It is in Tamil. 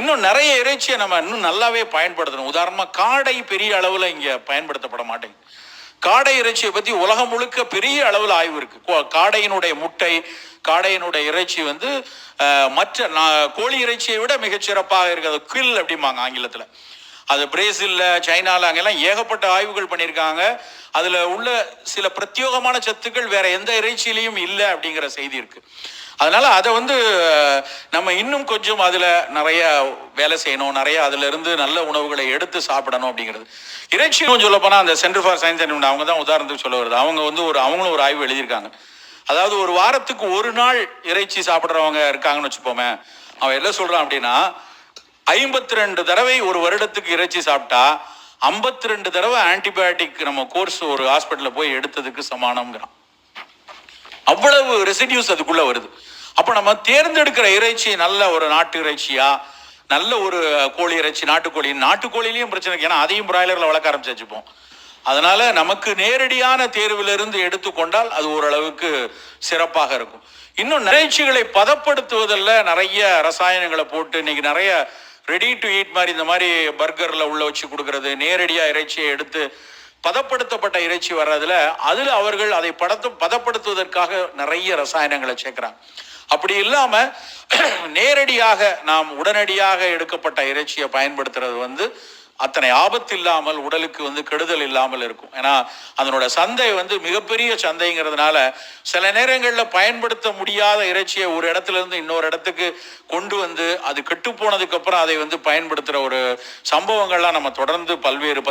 இன்னும் நிறைய இறைச்சியை நம்ம இன்னும் நல்லாவே பயன்படுத்தணும். உதாரணமாக காடை பெரிய அளவில் இங்கே பயன்படுத்தப்பட மாட்டேங்குது. காடை இறைச்சியை பற்றி உலகம் முழுக்க பெரிய அளவில் ஆய்வு இருக்குது கோ- காடையினுடைய முட்டை காடையினுடைய இறைச்சி வந்து மற்ற நா- கோழி இறைச்சியை விட மிகச்சிறப்பாக இருக்கிறது. கில் அப்படிம்பாங்க ஆங்கிலத்தில். அது பிரேசிலில் சைனாவில் அங்கெல்லாம் ஏகப்பட்ட ஆய்வுகள் பண்ணியிருக்காங்க. அதில் உள்ள சில பிரத்யேகமான சத்துக்கள் வேற எந்த இறைச்சியிலையும் இல்லை அப்படிங்கிற செய்தி இருக்குது அதனால் அதை வந்து நம்ம இன்னும் கொஞ்சம் அதில் நிறைய வேலை செய்யணும் நிறைய அதிலிருந்து நல்ல உணவுகளை எடுத்து சாப்பிடணும் அப்படிங்கிறது. இறைச்சி சொல்ல போனா அந்த சென்டர் ஃபார் சயின்ஸ் அண்ட் அவங்க தான் உதாரணத்துக்கு சொல்ல வருது. அவங்க வந்து ஒரு அவங்களும் ஒரு ஆய்வு எழுதியிருக்காங்க. அதாவது ஒரு வாரத்துக்கு ஒரு நாள் இறைச்சி சாப்பிட்றவங்க இருக்காங்கன்னு வச்சுப்போமே அவன் என்ன சொல்கிறான் அப்படின்னா ஐம்பத்தி ரெண்டு தடவை ஒரு வருடத்துக்கு இறைச்சி சாப்பிட்டா ஐம்பத்தி ரெண்டு தடவை ஆன்டிபயோட்டிக் நம்ம கோர்ஸ் ஒரு ஹாஸ்பிட்டலில் போய் எடுத்ததுக்கு சமானம்ங்கிறான். அவ்வளவு ரெசிடியூஸ் அதுக்குள்ள வருது. அப்போ நம்ம தேர்ந்தெடுக்கிற இறைச்சி நல்ல ஒரு நாட்டு இறைச்சியா நல்ல ஒரு கோழி இறைச்சி நாட்டுக்கோழி. நாட்டுக்கோழிலையும் பிரச்சனை ஏன்னா அதையும் பிராய்லரில் வளர்க்க ஆரம்பிச்சு வச்சுப்போம். அதனால நமக்கு நேரடியான தேர்விலிருந்து எடுத்துக்கொண்டால் அது ஓரளவுக்கு சிறப்பாக இருக்கும். இன்னும் நிறைச்சிகளை பதப்படுத்துவதில் நிறைய ரசாயனங்களை போட்டு இன்னைக்கு நிறைய ரெடி டு ஈட் மாதிரி இந்த மாதிரி பர்கரில் உள்ள வச்சு கொடுக்கறது நேரடியாக இறைச்சியை எடுத்து பதப்படுத்தப்பட்ட இறைச்சி வர்றதுல அதில் அவர்கள் அதை படத்தும் பதப்படுத்துவதற்காக நிறைய ரசாயனங்களை சேர்க்கிறாங்க. அப்படி இல்லாம நேரடியாக நாம் உடனடியாக எடுக்கப்பட்ட இறைச்சியை பயன்படுத்துறது வந்து அத்தனை ஆபத்து இல்லாமல் உடலுக்கு வந்து கெடுதல் இல்லாமல் இருக்கும். ஏன்னா அதனோட சந்தை வந்து மிகப்பெரிய சந்தைங்கிறதுனால சில நேரங்களில் பயன்படுத்த முடியாத இறைச்சியை ஒரு இடத்துல இருந்து இன்னொரு இடத்துக்கு கொண்டு வந்து அது கெட்டு போனதுக்கு அப்புறம் அதை வந்து பயன்படுத்துற ஒரு சம்பவங்கள்லாம் நம்ம தொடர்ந்து பல்வேறு